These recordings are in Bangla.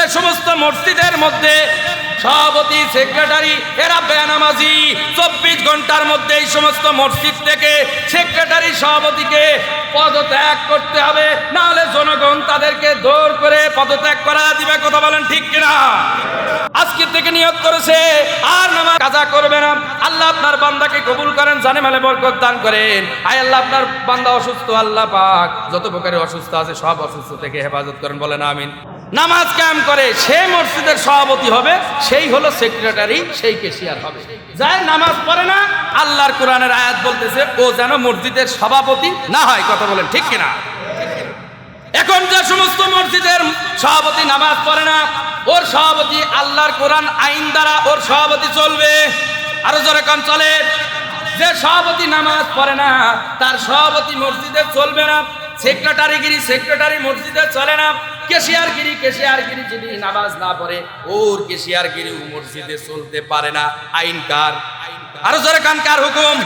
যে সমস্ত মসজিদের মধ্যে সভাপতি, সেক্রেটারি, এরা বেনামাজি। চব্বিশ ঘণ্টার মধ্যে এই সমস্ত মসজিদ থেকে সেক্রেটারি সভাপতিকে পদত্যাগ করতে হবে। নাহলে জনগণ তাদেরকে দৌড় করে পদত্যাগ করা দিবে। কথা বলেন ঠিক কিনা? আজকে থেকে নিয়োগ করেছে, আর নামাজ কাজা করবে না। আল্লাহ আপনার বান্দাকে কবুল করেন, জানে মালে বরকত দান করেন। আয় আল্লাহ, আপনার বান্দা অসুস্থ, আল্লাহ পাক। যত প্রকারের অসুস্থ আছে, সব অসুস্থ থেকে হেফাজত করেন। বলেন আমিন। নামাজ কায়েম করে, সে মসজিদের সভাপতি হবে, সেই হলো সেক্রেটারি সেই কেশিয়ার হবে। যায় নামাজ পড়ে না, আল্লাহর কোরআনের আয়াত বলতেছে, ও যেন মসজিদের সভাপতি না হয়, কথা বলেন ঠিক কিনা? এখন যে সমস্ত মসজিদের সভাপতি নামাজ পড়ে না, ওর সভাপতি আল্লাহর কোরআন আইন দ্বারা ওর সভাপতি চলবে। আরও যেরকম চলে। যে সভাপতি নামাজ পড়ে না, তার সভাপতি মসজিদে চলবে না। সেক্রেটারিগিরি, সেক্রেটারি মসজিদে চলে না। কেশিয়ারগিরি কেশিয়ারগিরি যিনি নামাজ না পড়ে, ওর কেশিয়ারগিরি মসজিদে চলতে পারে না। আইন কার? আরও জোরে কান কার হুকুম?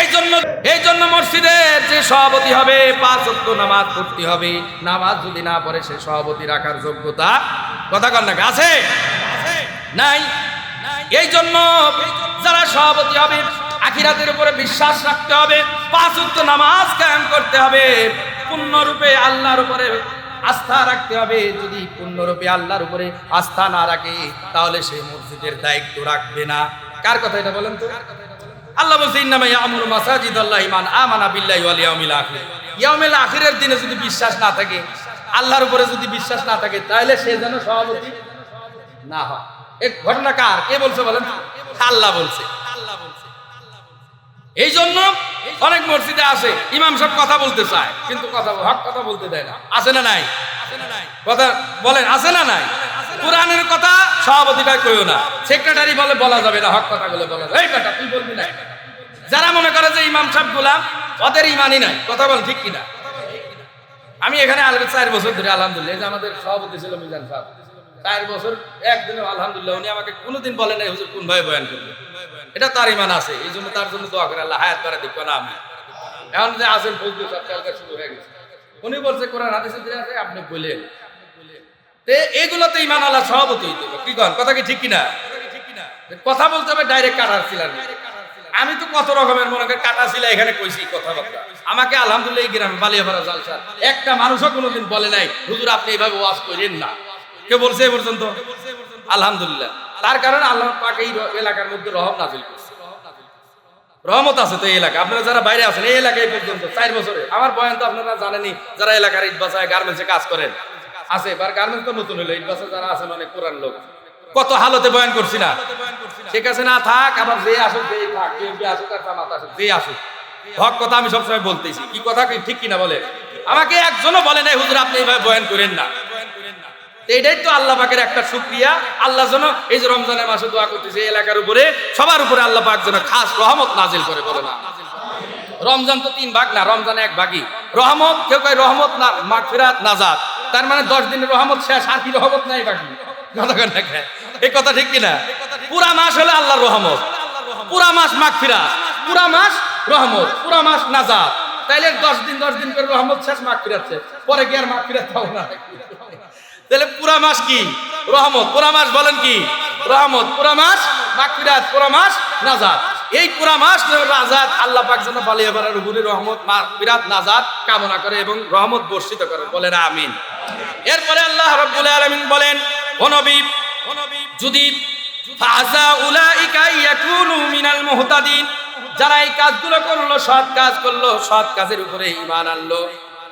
এই জন্য এই জন্য মসজিদের যে সভাপতি হবে, পাঁচ অক্ট নামাজ পড়তে হবে। নামাজ যদি না পড়ে, সে সভাপতি রাখার যোগ্যতা কথা কর নাকি আছে? নাই? এই জন্য যারা সভাপতি হবে আখিরাতের উপরে বিশ্বাস রাখতে হবে, পাঁচ অক্ট নামাজ কায়েম করতে হবে, পূর্ণরূপে আল্লাহর উপরে আস্থা রাখতে হবে। যদি পূর্ণরূপে আল্লাহর উপরে আস্থা না রাখে, তাহলে সে মসজিদের দায়িত্ব রাখবে না। কার কথা এটা বলেন তো? আল্লাহ বলছে, ইন্নামা ইয়ামুরু মাসাজিদ আল্লাহ ইমান আমানা বিল্লাহি ওয়াল ইয়াউমিল আখির। ইয়াউমিল আখিরের দিনে যদি বিশ্বাস না থাকে, আল্লাহর উপরে যদি বিশ্বাস না থাকে, তাহলে সে যেন সভাপতি না হয়। এক ঘটনা কার? কে বলছে বলেন? আল্লাহ বলছে। এই জন্য অনেক মসজিদে আসে, ইমাম সব কথা বলতে চায়, কিন্তু কথা হক কথা বলতে দেয় না। আছে না নাই? কথা বলেন আছে না নাই? কোরআনের কথা সভাপতিটা কইও না। সেক্রেটারি বলে বলা যাবে না, হক কথাগুলো বলা যাবে এই তুই বলবি না। যারা মনে করে যে ইমাম সাহেব গোলাম, ওদের ইমানই নাই। কথা বল ঠিক কিনা? আমি এখানে আলবে চার বছর ধরে, আলহামদুলিল্লাহ যে আমাদের সভাপতি ছিল মিজান সাহেব। চার বছর একদিনে আলহামদুলিল্লাহ উনি আমাকে কোনোদিন বলেন নাই, হুজুর, কোন ভাই বয়ান করবে? এটা তার ইমান আছে, এই জন্য তার জন্য দোয়া করে, আল্লাহ হায়াত করা দিক না আমি। এখন যে আসেন ফজলু চালকা শুরু হয়ে গেছে। উনি বলছে, কোরআন হাদিসে দিয়ে আছে আপনি বলেন। তে এগুলোতে ইমান আল্লাহ সভাপতি হইতে। কি কন, কথা কি ঠিক কিনা? কথা বলতে হবে, ডাইরেক্ট কাটার ছিলাম আমি তো কত রকমের মনে করি কাটা ছিল এখানে কইছি কথাবার্তা। আমাকে আলহামদুলিল্লাহ গ্রামে বালিয়াপাড়া জালসা একটা মানুষও কোনোদিন বলে নাই, হুজুর, আপনি এইভাবে ওয়াজ করেন না। কে বলছে এ পর্যন্ত? আলহামদুলিল্লাহ। তার কারণে আল্লাহ পাক এই এলাকার মধ্যে রহম নাজিল করছে। রহমত আছে তো এই এলাকা। আপনারা যারা বাইরে আছেন, এই এলাকায় পর্যন্ত, চার বছরে। আমার বয়ান তো আপনারা জানেনি যারা এলাকার ইট বাসায় গার্মেন্টসে কাজ করেন। আছে এবার গার্মেন্টস তো নতুন হলো, ইট বাসায় যারা আছেন, অনেক পুরান লোক। কত হালতে বয়ান করছি না। ঠিক আছে না, থাক, আবার যে আসুক যে থাক বিএনপি আসুক আর জামাত আসুক যে আসুক। হক কথা আমি সবসময় বলতেছি। কি কথা ঠিক কিনা বলে আমাকে একজনও বলে নাই, হুজুর, আপনি এইভাবে বয়ান করেন না। এটাই তো আল্লাহ পাকের একটা শুক্রিয়া। আল্লাহ যেন এই যে রমজানের মাসে দোয়া করতেছে এলাকার উপরে, সবার উপরে আল্লাহ পাক যেন খাস রহমত নাজিল করে বলে না। রমজান তো তিন ভাগ না, রমজান এক ভাগই। রহমত, কেউ কয় রহমত না, মাগফিরাত, নাজাত। তার মানে দশ দিনের রহমত শেষ, আর কি রহমত নাই বাকি? এই কথা ঠিক কিনা? পুরা মাস হলে আল্লাহর রহমত। পুরা মাস মাগফিরাত, পুরা মাস রহমত, পুরা মাস নাজাত। তাইলে দশ দিন দশ দিন করে রহমত শেষ, মাগফিরাত শেষ। পরে কি আর মাগফিরাত পাবো না? তাহলে পুরা মাস কি? রহমত। পুরা মাস বলেন কি? রহমত। পুরা মাস মাগফিরাত, পুরা মাস নাজাত। এই পুরা মাস নাজাত আল্লাহ পাক যেন বালিয়া বাড়ার উপরে রহমত, মাগফিরাত, নাজাত কামনা করে এবং রহমত বর্ষিত করে। বলেন আমিন। এরপরে আল্লাহ রাব্বুল আলামিন বলেন ও নবী, যদি ফাজা উলাইকা ইয়াকুনু মিনাল মুহতাদিন, যারা এই কাজগুলো করল, সৎ কাজ করল, সৎ কাজের উপরে ঈমান আনলো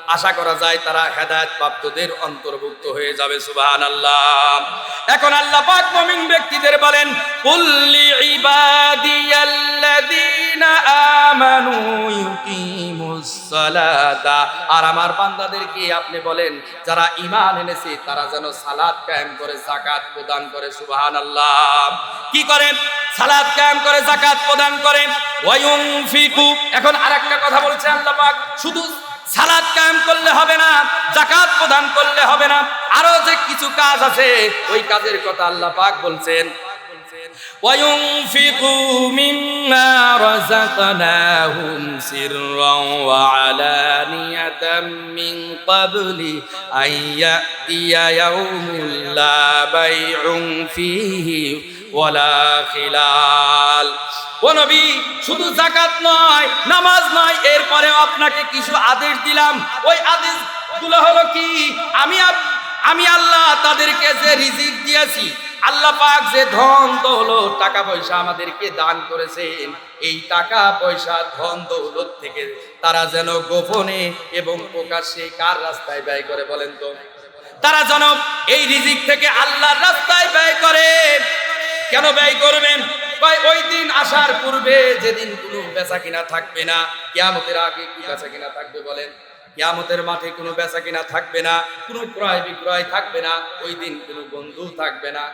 আশা করা যায় তারা হেদায়েত প্রাপ্তদের অন্তর্ভুক্ত হয়ে যাবে, সুবহানাল্লাহ। এখন আল্লাহ পাক মুমিন ব্যক্তিদের বলেন কুল্লি ইবাদিয়াল্লাযীনা আমানু ইউকিমুস সালাতা। আর আমার বান্দাদেরকে আপনি বলেন, যারা ঈমান এনেছে, তারা যেন সালাত কায়েম করে, যাকাত প্রদান করে, সুবহানাল্লাহ। কি করেন সালাত কায়েম করে, যাকাত প্রদান করে। ওয়ায়ুনফিকু। এখন আরেকটা কথা বলছে আল্লাহ পাক। শুধু সালাদ কায়েম করলে হবে না জাকাত প্রদান করলে হবে না আরো যে কিছু কাজ আছে ওই কাজের কথা আল্লাহ পাক বলছেন وينفقوا مما رزقناهم سرا وعلانية من قبل أن يأتي يوم لا بيع فيه ওয়ালা খিলাল। ও নবী, শুধু জাকাত নয়, নামাজ নয় এরপরে আপনাকে কিছু আদেশ দিলাম। ওই আদেশগুলো হলো কি? আমি আমি আল্লাহ তাদেরকে যে রিজিক দিয়েছি, আল্লাহ পাক যে ধন দৌলত, টাকা পয়সা আমাদেরকে দান করেছেন, এই টাকা পয়সা, ধন দৌলত থেকে তারা যেন গোপনে এবং প্রকাশ্যে কার রাস্তায় ব্যয় করে বলেন তো? তারা যেন এই রিজিক থেকে আল্লাহ রাস্তায় ব্যয় করে। কেন ব্যয় করবেন? ওই দিন আসার পূর্বে যেদিন কোনো বেচা কিনা থাকবে না, কিয়ামতের আগে কি বেচা কিনা থাকবে বলেন। কিয়ামতের মাঠে কোনো বেচা কিনা থাকবে না, কোনো ক্রয় বিক্রয় থাকবে না, ওই দিন কোনো বন্ধু থাকবে না।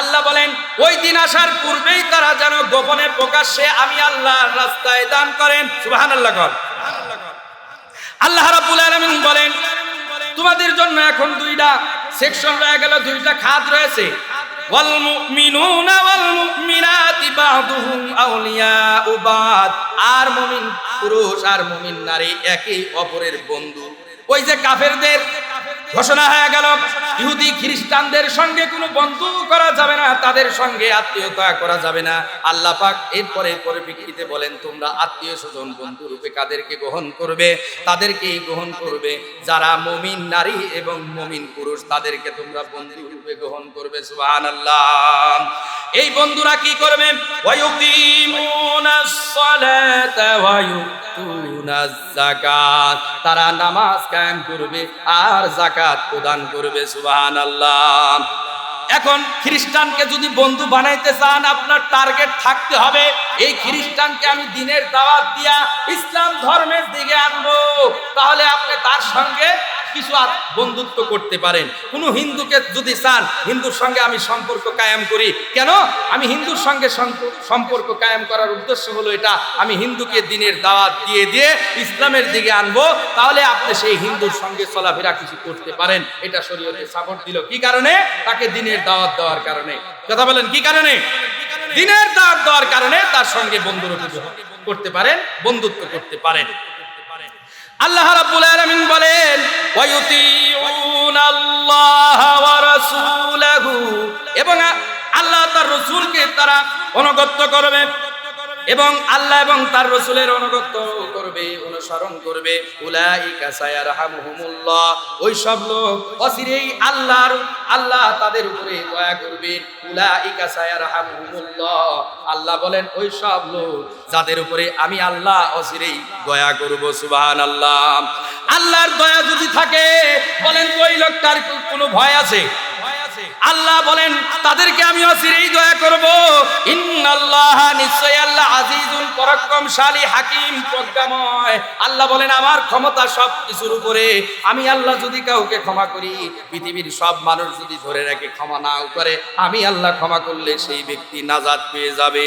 আল্লাহ বলেন, ওই দিন আসার পূর্বেই তারা যেন গোপনে প্রকাশ্যে আমি আল্লাহর রাস্তায় দান করেন। সুবহানাল্লাহ কর। আল্লাহ রাব্বুল আলামিন বলেন, তোমাদের জন্য এখন দুইটা সেকশন রয়ে গেল, দুইটা খাত রয়েছে। ওয়াল والمؤمنات بعضهم أولياء بعض আর মুমিন পুরুষ আর মুমিন নারী একে অপরের বন্ধু। ওই যে কাফেরদের ঘোষণা হয়ে গেল, ইহুদি খ্রিস্টানদের সঙ্গে কোনো বন্ধু করা যাবে না, তাদের সঙ্গে আত্মীয়তা করা যাবে না। আল্লাহ পাক এরপরে পরিপ্রেক্ষিতে বলেন, তোমরা আত্মীয় স্বজন, বন্ধু রূপে কাদেরকে গ্রহণ করবে? তাদেরকেই গ্রহণ করবে। যারা মমিন নারী এবং মমিন পুরুষ, তাদেরকে তোমরা বন্ধু রূপে গ্রহণ করবে, সুবহানাল্লাহ। এই বন্ধুরা কি করবে? তারা নামাজ কায়েম করবে আর জাকাত প্রদান করবে, সুবহানাল্লাহ। এখন খ্রিস্টানকে যদি বন্ধু বানাইতে চান, আপনার টার্গেট থাকতে হবে, এই খ্রিস্টানকে আমি দিনের দাওয়াত দিয়া ইসলাম ধর্মের দিকে আনব। তাহলে আপনি তার সঙ্গে কিছু আর বন্ধুত্ব করতে পারেন। কোনো হিন্দুকে যদি চান, হিন্দুর সঙ্গে আমি সম্পর্ক কায়েম করি। কেন? আমি হিন্দুর সঙ্গে সম্পর্ক কায়েম করার উদ্দেশ্য হলো এটা। আমি হিন্দুকে দিনের দাওয়াত দিয়ে দিয়ে ইসলামের দিকে আনব, তাহলে আপনি সেই হিন্দুর সঙ্গে চলাফেরা কিছু করতে পারেন। এটা শরীয়তে সাপোর্ট দিল। কি কারণে? তাকে দিনের দাওয়াত দেওয়ার কারণে। কথা বলেন, কি কারণে? দিনের দাওয়াত দেওয়ার কারণে তার সঙ্গে বন্ধুর করতে পারেন, বন্ধুত্ব করতে পারেন। আল্লাহ রাব্বুল আলামিন বলেন এবং আল্লাহ তার রাসূলকে তারা অনুগত করবে। এবং আল্লাহ এবং তার রসুলের অনুগত করবে, অনুসরণ করবে। ওই সব লোক অচিরেই আল্লাহর, আল্লাহ তাদের উপরে দয়া করবে। আল্লাহ বলেন, ওই সব লোক যাদের উপরে আমি আল্লাহ অচিরেই দয়া করব, সুবহানাল্লাহ। আল্লাহর দয়া যদি থাকে, বলেন ওই লোকটার কোনো ভয় আছে? আল্লাহ বলেন, তাদেরকে আমি অচিরেই দয়া করব। ইন্নাল্লাহ নিশ্চয় আল্লাহ আজিজুল, পরাক্রমশালী, হাকিম, প্রজ্ঞাময়। আল্লাহ বলেন, আমার ক্ষমতা সব কিছুর উপরে। আমি আল্লাহ যদি কাউকে ক্ষমা করি, পৃথিবীর সব মানুষ যদি ধরে রাখে, ক্ষমা নাও করে, আমি আল্লাহ ক্ষমা করলে সেই ব্যক্তি নাজাদ পেয়ে যাবে।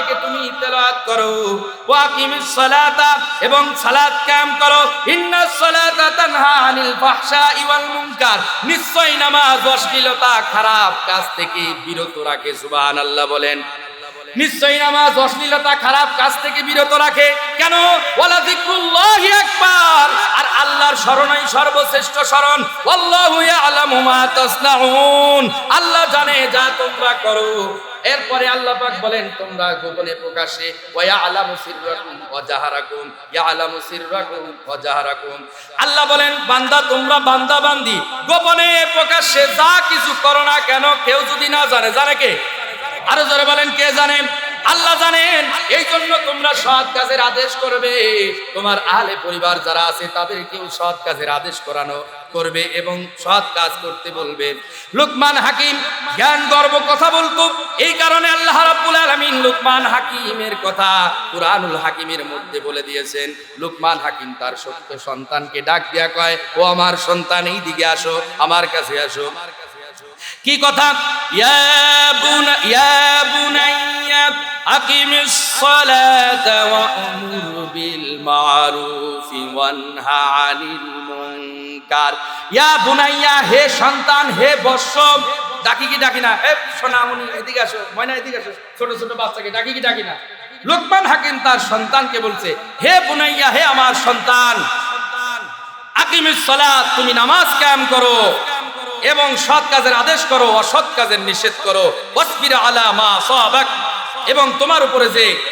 থেকে তুমি তেলাওয়াত করো। ওয়াকিমিস সালাতা এবং সালাত কায়েম করো। ইন্নাস সালাতা তানহা আনিল ফাহশাই ওয়াল মুনকার। নিশ্চয় নামাজ অশ্লীলতা খারাপ কাজ থেকে বিরত রাখে, সুবহানাল্লাহ বলেন। নিশ্চয়ই নামাজ অশ্লীলতা, খারাপ কাজ থেকে বিরত রাখে। কেন? ওয়ালা যিকরুল্লাহি আকবার। আর আল্লাহর শরণই সর্বশ্রেষ্ঠ শরণ। আল্লাহু ইয়ালামু মা তাসনাউন। আল্লাহ জানে যা তোমরা করো। এরপরে আল্লাহ পাক বলেন, তোমরা গোপনে প্রকাশে, ওয়া ইয়ালামু সিররাকুম ওয়া জাহারাকুম, ইয়ালামু সিররাকুম ওয়া জাহারাকুম। আল্লাহ বলেন, বান্দা, তোমরা বান্দা বান্দি গোপনে প্রকাশ্যে যা কিছু করো না কেন, কেউ যদি না জানে জানে কে? আরও জোরে বলেন, কে জানেন? আল্লাহ জানেন। এই জন্য তোমরা সৎ কাজের আদেশ করবে। তোমার আহলে পরিবার যারা আছে, তাদেরকেও সৎ কাজের আদেশ করানো করবে এবং সৎ কাজ করতে বলবে। লুকমান হাকিম, জ্ঞান, গর্ব, কথা বলতো। এই কারণে আল্লাহ রাব্বুল আলামিন লুকমান হাকিমের কথা কুরআনুল হাকিমের মধ্যে বলে দিয়েছেন। লুকমান হাকিম তার সত্য সন্তানকে ডাক দিয়া কয়, ও আমার সন্তান এই দিকে আসো, আমার কাছে আসো। কি কথা? ওয়া আমুর বিল মারুফি ওয়ানহা আনিল মুনকার। ইয়া বুনাইয়া, হে সন্তান, হে বৎস, ডাকি কি ডাকি না? এ সোনামণি, এদিকে আসো, ময়না, এদিকে আসো, ছোট ছোট বাচ্চাকে ডাকি কি ডাকি না? লোকমান হাকিম তার সন্তানকে বলছে, হে বুনাইয়া, হে আমার সন্তান, আকিমিস সালাত, তুমি নামাজ কায়েম করো। এবং সৎ কাজের আদেশ করো, অসৎ কাজের নিষেধ করো। আলা মা সাবাক। এবং তোমার উপরে যে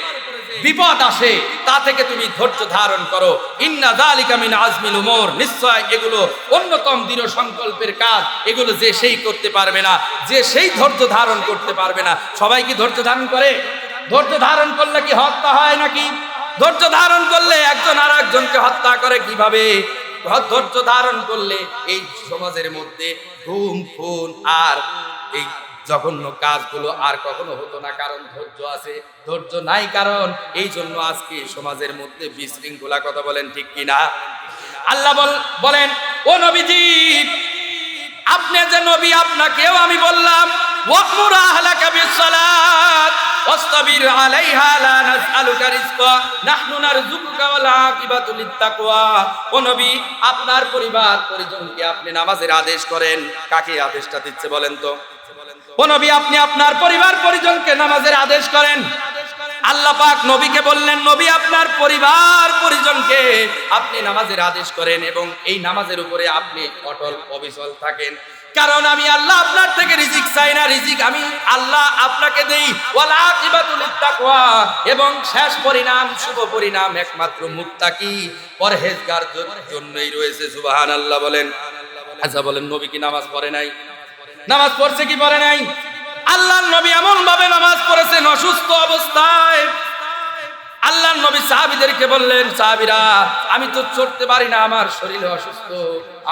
বিপদ আসে, তা থেকে তুমি ধৈর্য ধারণ করো। ইন্না মিন আজমিল উমর। নিশ্চয় এগুলো অন্যতম দৃঢ় সংকল্পের কাজ। এগুলো যে সেই করতে পারবে না, যে সেই ধৈর্য ধারণ করতে পারবে না। সবাই কি ধৈর্য ধারণ করে? ধৈর্য ধারণ করলে কি হত্যা হয় নাকি? ধৈর্য ধারণ করলে একজন আর একজনকে হত্যা করে কীভাবে? ধৈর্য ধারণ করলে এই সমাজের মধ্যে ঘুম, খুন আর এই জঘন্য কাজগুলো আর কখনো হতো না। কারণ ধৈর্য আছে, ধৈর্য নাই কারণ এই জন্য আজকে সমাজের মধ্যে বিশৃঙ্খলা, কথা বলেন ঠিক কিনা? আল্লাহ বল, বলেন, ও নবীজি, আপনি যে নবী, আপনাকেও আমি বললাম ওয়াকমুর আহলাকা বিসসালাত। আলাইহা লা নাসআলুকা রিজকা, নাহনু নারযুকুকা ওয়াল আকিবাতু লিত্তাকওয়া। ও আপনার পরিবার পরিজনকে আপনি নামাজের আদেশ করেন। কাকে আদেশটা দিচ্ছে বলেন তো? ও নবী, আপনি আপনার পরিবার পরিজনকে নামাজের আদেশ করেন। আল্লাহ পাক নবীকে বললেন, নবী, আপনার পরিবার পরিজনকে আপনি নামাজের আদেশ করেন এবং এই নামাজের উপরে আপনি অটল অবিচল থাকেন। কারণ আমি আল্লাহ আপনার থেকে রিজিক চাই না, রিজিক আমি আল্লাহ আপনাকে দেই। এবং শেষ পরিণাম, শুভ পরিণাম একমাত্র মুত্তাকি, পরহেজগার জন্যই রয়েছে সুবাহান আল্লাহ বলেন। আচ্ছা বলেন, নবী কি নামাজ পড়ে নাই? নামাজ পড়ছে কি পড়ে নাই? আল্লাহর নবী এমন ভাবে নামাজ পড়েছেন অসুস্থ অবস্থায়। আল্লাহর নবী সাহাবিদেরকে বললেন, সাহাবিরা, আমি তো চড়তে পারি না, আমার শরীর অসুস্থ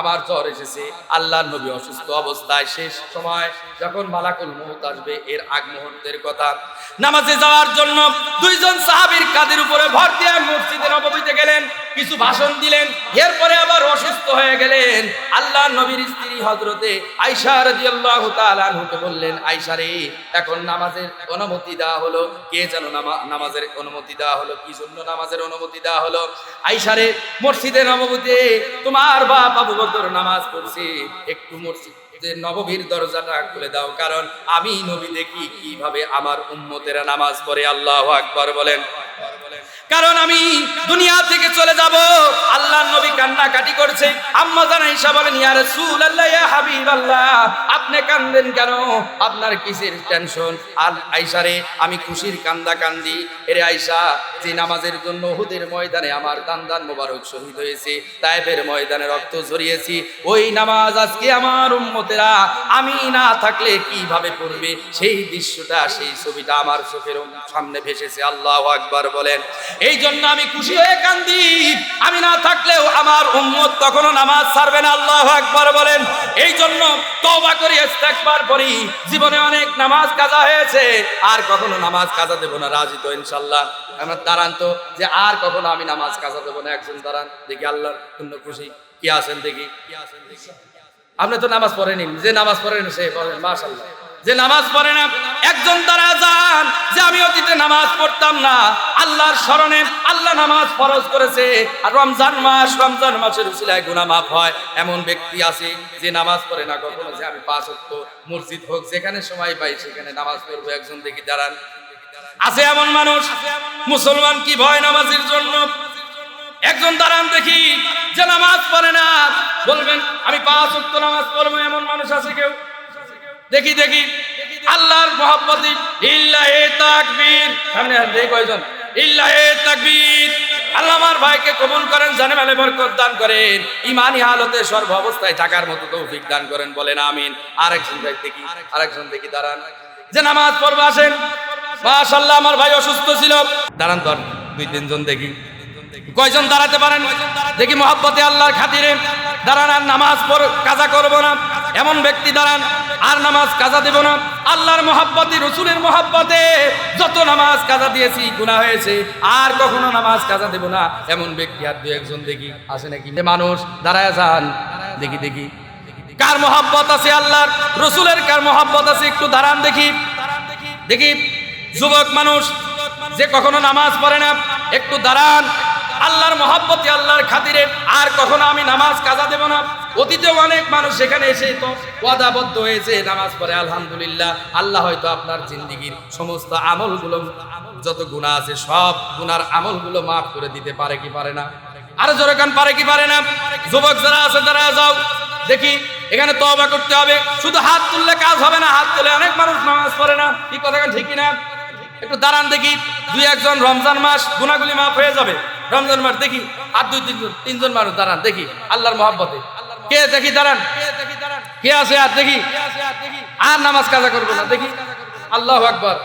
আমার জ্বর এসেছে। আল্লাহ নবী অসুস্থ অবস্থায় শেষ সময় যখন মালাকুল মৌত আসবে, এর আগ মুহূর্তের কথা। নামাজে যাওয়ার জন্য দুইজন সাহাবির কাদের উপরে ভর দিয়ে মসজিদে নবমীতে গেলেন। কিছু ভাষণ দিলেন। এরপরে আবার অসুস্থ হয়ে গেলেন। আল্লাহ নবীর স্ত্রী হজরতে আয়সা রাদিয়াল্লাহু তাআলা আনহুকে বললেন আয়সা রে, এখন নামাজের অনুমতি দেওয়া হলো। কে যেন নামাজের অনুমতি দেওয়া হলো? কি জন্য নামাজের অনুমতি দেওয়া হলো? আয়সা রে, মসজিদে নববীতে তোমার বাপ আবু বকর নামাজ পড়ছে। একটু মসজিদ যে নববীর দরজাটা খুলে দাও, কারণ আমি নবী দেখি কীভাবে আমার উম্মতেরা নামাজ পড়ে। আল্লাহ আকবার বলেন। কারণ আমি দুনিয়া থেকে চলে যাব। আল্লাহ নবী কান্নাকাটি করছে। আম্মা জানা ঈশা বলেন, ইয়া রাসূলুল্লাহ, ইয়া হাবিবাল্লাহ। আপনি কান্দেন কেন? আপনার কিসের টেনশন? আর আয়েশা রে, আমি খুশির কান্দা কান্দি। এরে আয়েশা, যে নামাজের জন্য উহুদের ময়দানে আমার দান্দান মোবারক শহীদ হয়েছে তায়েফের ময়দানে রক্ত ঝরিয়েছি, ওই নামাজ আজকে আমার উম্মতেরা আমি না থাকলে কীভাবে পড়বে? সেই দৃশ্যটা, সেই ছবিটা আমার চোখের সামনে ভেসেছে। আল্লাহ আকবার বলেন। এই জন্য আমি খুশি হয়ে কান্দি। আমি না থাকলেও আমার উম্মত কখনো নামাজ ছাড়বে না, আল্লাহ আকবার বলেন। এই জন্য তওবা করি, ইস্তেগফার করি। জীবনে অনেক নামাজ কাজা হয়েছে, আর কখনো নামাজ কাজা দেব না, রাজি তো ইনশাল্লাহ আমার দাঁড়ান তো, যে আর কখনো আমি নামাজ কাজা দেবো না, একজন দাঁড়ান, দেখি আল্লাহর পূর্ণ খুশি। কি আছেন দেখি, কি আছেন দেখি। আপনি তো নামাজ পড়েনি যে নামাজ পড়েন সে বলেন মাশাল্লাহ যে নামাজ পড়ে না, একজন তারা যান যে আমি অতীতে নামাজ পড়তাম না, আল্লাহর স্মরণে আল্লাহ নামাজ ফরজ করেছে, আর রমজান মাস, রমজান মাসের উসিলায় গুনাহ মাফ হয়। এমন ব্যক্তি আছে যে নামাজ পড়ে না কখনো, যে আমি পাঁচ ওয়াক্ত মসজিদ হোক, যেখানে সময় পাই, সেখানে নামাজ পড়ব, একজন দেখি দাঁড়ান। আছে এমন মানুষ, মুসলমান কি ভয় নামাজের জন্য? একজন দাঁড়ান দেখি, যে নামাজ পড়ে না, বলবেন, আমি পাঁচ ওয়াক্ত নামাজ পড়ব, এমন মানুষ আছে কেউ? দেখি দেখি। আল্লাহর মহব্বতি ইল্লাহে তাকবীর। সামনে দেখি কয়জন? ইল্লাহে তাকবীর। আল্লাহ আমার ভাইকে কবুল করেন, জানে মানে বরকত দান করেন। ইমানি হালতে সর্ব অবস্থায় থাকার মতো তৌফিক দান করেন, বলেন আমিন। আরেকজন ভাই দেখি, আরেকজন দেখি, দাঁড়ান। যে নামাজ পড়বে, আসেন। মাশাআল্লাহ, আমার ভাই অসুস্থ ছিল। দাঁড়ান তো দুই, তিনজন দেখি। কয়জন দাঁড়াতে পারেন? দেখি মহাব্বতে আল্লাহর খাতিরে দাঁড়ান, আর নামাজ পড়, কাজা করব না। এমন ব্যক্তি দাঁড়ান, আর নামাজ কাজা দেব না। আল্লাহর মহাব্বতে, রসুলের মহাব্বতে যত নামাজ কাজা দিয়েছি, গুনাহ হয়েছে, আর কখনো নামাজ কাজা দেব না। এমন ব্যক্তি আর দু একজন দেখি, আসে নাকি? মানুষ দাঁড়ায় যান, দেখি দেখি। কার মহাব্বত আছে আল্লাহর? রসুলের কার মহাব্বত আছে? একটু দাঁড়ান দেখি। দেখি, যুবক মানুষ, যে কখনো নামাজ পড়ে না, একটু দাঁড়ান আল্লাহর মহাব্বতে, আল্লাহর খাতিরে। আর কখনো আমি নামাজ কাজা দেব না। অতীতে অনেক মানুষ সেখানে এসে তো ওয়াদাবদ্ধ হয়েছে, নামাজ পড়ে, আলহামদুলিল্লাহ। আল্লাহ হয়তো আপনার জিন্দিগির সমস্ত আমলগুলো, যত গুণা আছে সব গুনার আমলগুলো মাফ করে দিতে পারে কি পারে না? আরও জোরকান পারে কি পারে না? যুবক যারা আছে, তারা যাও, দেখি, এখানে তবা করতে হবে। শুধু হাত তুললে কাজ হবে না, হাত তুলে অনেক মানুষ নামাজ পড়ে না। কি কথা ঠিকই না একটু দাঁড়ান দেখি, দুই একজন রমজান মাস গুনাগুলি মাফ হয়ে যাবে। রমজান মাস দেখি, আর দুই তিনজন তিনজন মানুষ দাঁড়ান, দেখি, আল্লাহর মহাব্বতে। কে দেখি দাঁড়ান? কে আছে আর দেখি? আর নামাজ কাজা করব না, দেখি। আল্লাহ আকবর।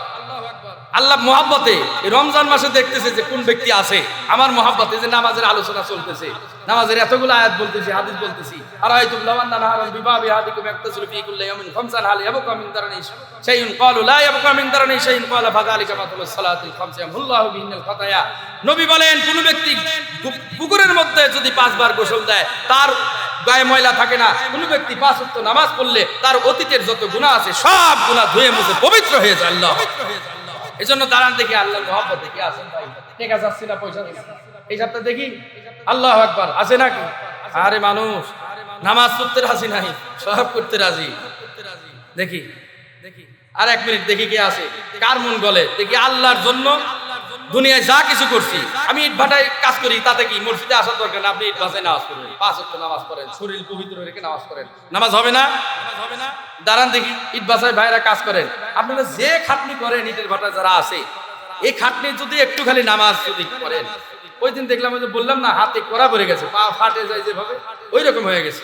আল্লাহ মহাব্বতে রমজান মাসে দেখতেছে যে কোন ব্যক্তি আছে। আমার মহাব্বতে যে নামাজের আলোচনা চলতেছে। নামাজের এতগুলো আয়াত বলতেছি, হাদিস বলতেছি। আর হয়তো হাদিকুম কুল্লি ইয়াউমিন খামসান দারানি শাইউন ক্বালু লা দারানি শাইউন ফাযালিকা মাতুলুস সালাতিল বিহিনাল খাতায়া। নবী বলেন, কোন ব্যক্তি পুকুরের মধ্যে যদি পাঁচবার গোসল দেয়, তার গায়ে ময়লা থাকে না। কোন ব্যক্তি পাঁচ নামাজ পড়লে তার অতীতের যত গুনাহ আছে, সব গুনাহ ধুয়ে মুছে পবিত্র হয়ে যায়, আল্লাহ এই জন্য দাঁড়ান দেখি, আল্লাহ মহব্বত দেখি আসেন ভাই। টেকা যাচ্ছে না, পয়সা এই সপ্তাহে দেখি, আল্লাহ একবার আছে নাকি? আরে মানুষ, নামাজ পড়তে রাজি নাই, সব করতে রাজি। দেখি দেখি। আর এক মিনিট দেখি কে আছে, কার মন গলে? দেখি আল্লাহর জন্য দুনিয়ায় যা কিছু করছি আমি ইট ভাটায় কাজ করি তাতে কি মসজিদে আসার দরকার না? আপনি ইট ভাটায় নামাজ পড়েন পাঁচ ওয়াক্ত নামাজ পড়েন শরীর পবিত্র রেখে নামাজ পড়েন। নামাজ হবে না? হবে না। দাঁড়ান দেখি ইট বাসায় ভাইরা কাজ করেন। আপনারা যে খাটনি করেন ইটের ভাটায় যারা আছে এই খাটনি যদি একটু খালি নামাজ যদি করেন ওই দিন দেখলাম যে বললাম না হাতে করা পড়ে গেছে পা ফাটে যায় যেভাবে ওই রকম হয়ে গেছে।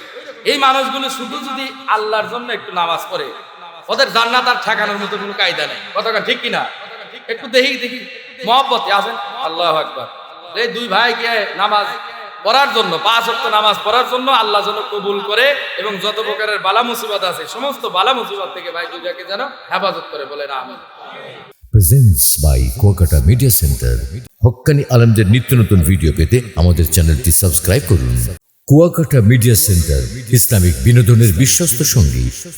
এই মানুষগুলো শুধু যদি আল্লাহর জন্য একটু নামাজ পড়ে ওদের জান্নাত আর ঠেকানোর মতো কোনো কায়দা নেই। কতটা ঠিক কিনা? একটু দেখি দেখি। মহব্বতে আসেন। আল্লাহ আকবার। এই দুই ভাই নামাজ পড়ার জন্য, পাঁচ অক্ট নামাজ পড়ার জন্য আল্লাহ যেন কবুল করে এবং যত প্রকারের বালা মুসিবত আছে, সমস্ত বালা মুসিবত থেকে ভাই দুইটাকে যেন হেফাজত করে বলে না আমি presents by Kuakata media centre Haqqani আলমদের নিত্য নতুন ভিডিও পেতে আমাদের চ্যানেলটি সাবস্ক্রাইব করুন। কুয়াকাটা মিডিয়া সেন্টার ইসলামিক বিনোদনের বিশ্বস্ত সঙ্গী।